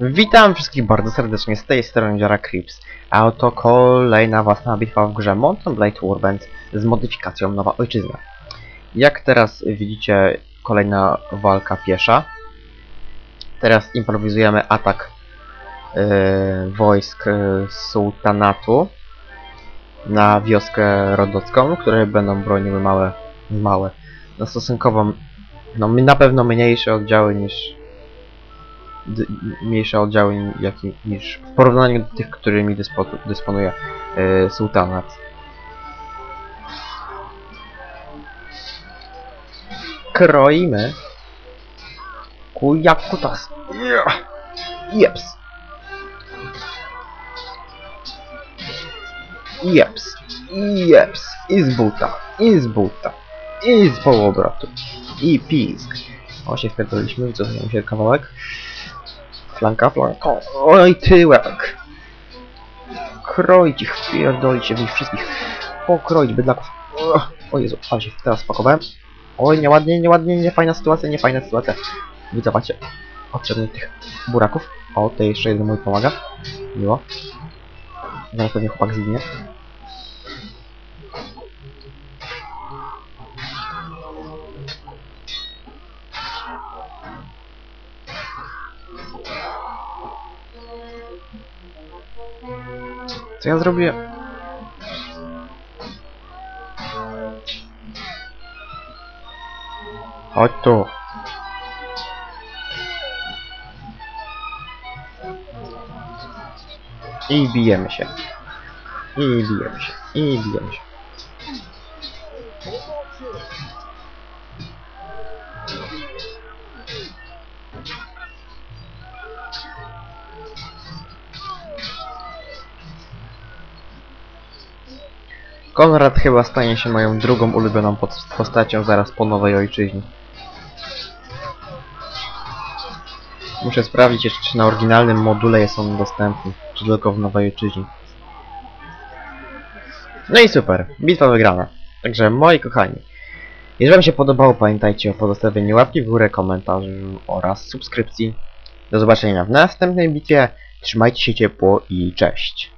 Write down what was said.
Witam wszystkich bardzo serdecznie z tej strony Jara Crips, a oto kolejna własna bitwa w grze Mountain Blade Warband z modyfikacją Nowa Ojczyzna. Jak teraz widzicie, kolejna walka piesza. Teraz improwizujemy atak yy, wojsk yy, sułtanatu na wioskę rodocką, które będą broniły małe, małe, no stosunkowo, no na pewno mniejsze oddziały niż mniejsze oddziały niż w porównaniu do tych, którymi dyspo, dysponuje yy, sułtanat. Kroimy. Kujakutas. Jeps. Jeps. Jeps. I z buta. I z buta. I z połobrotu. I pisk. O, się wpierdoliśmy, wycofujemy się kawałek. Flanka, flanka. Oj, tyłek. Kroić ich, się w nich wszystkich. Pokroić bydlaków. O Jezu, ale się teraz spakowałem. Oj, nieładnie, nieładnie, niefajna sytuacja, niefajna sytuacja. Wycofacie. Odciągnąć tych buraków. O, tutaj jeszcze jeden mój pomaga. Miło. Zaraz pewnie chłopak zginie. Co ja zrobię? Chodź tu. I bijemy się. I bijemy się. I bijemy się. Konrad chyba stanie się moją drugą ulubioną postacią zaraz po nowej ojczyźnie. Muszę sprawdzić jeszcze, czy na oryginalnym module jest on dostępny, czy tylko w nowej ojczyźnie. No i super, bitwa wygrana. Także moi kochani, jeżeli wam się podobało, pamiętajcie o pozostawieniu łapki w górę, komentarzu oraz subskrypcji. Do zobaczenia w następnej bitwie. Trzymajcie się ciepło i cześć.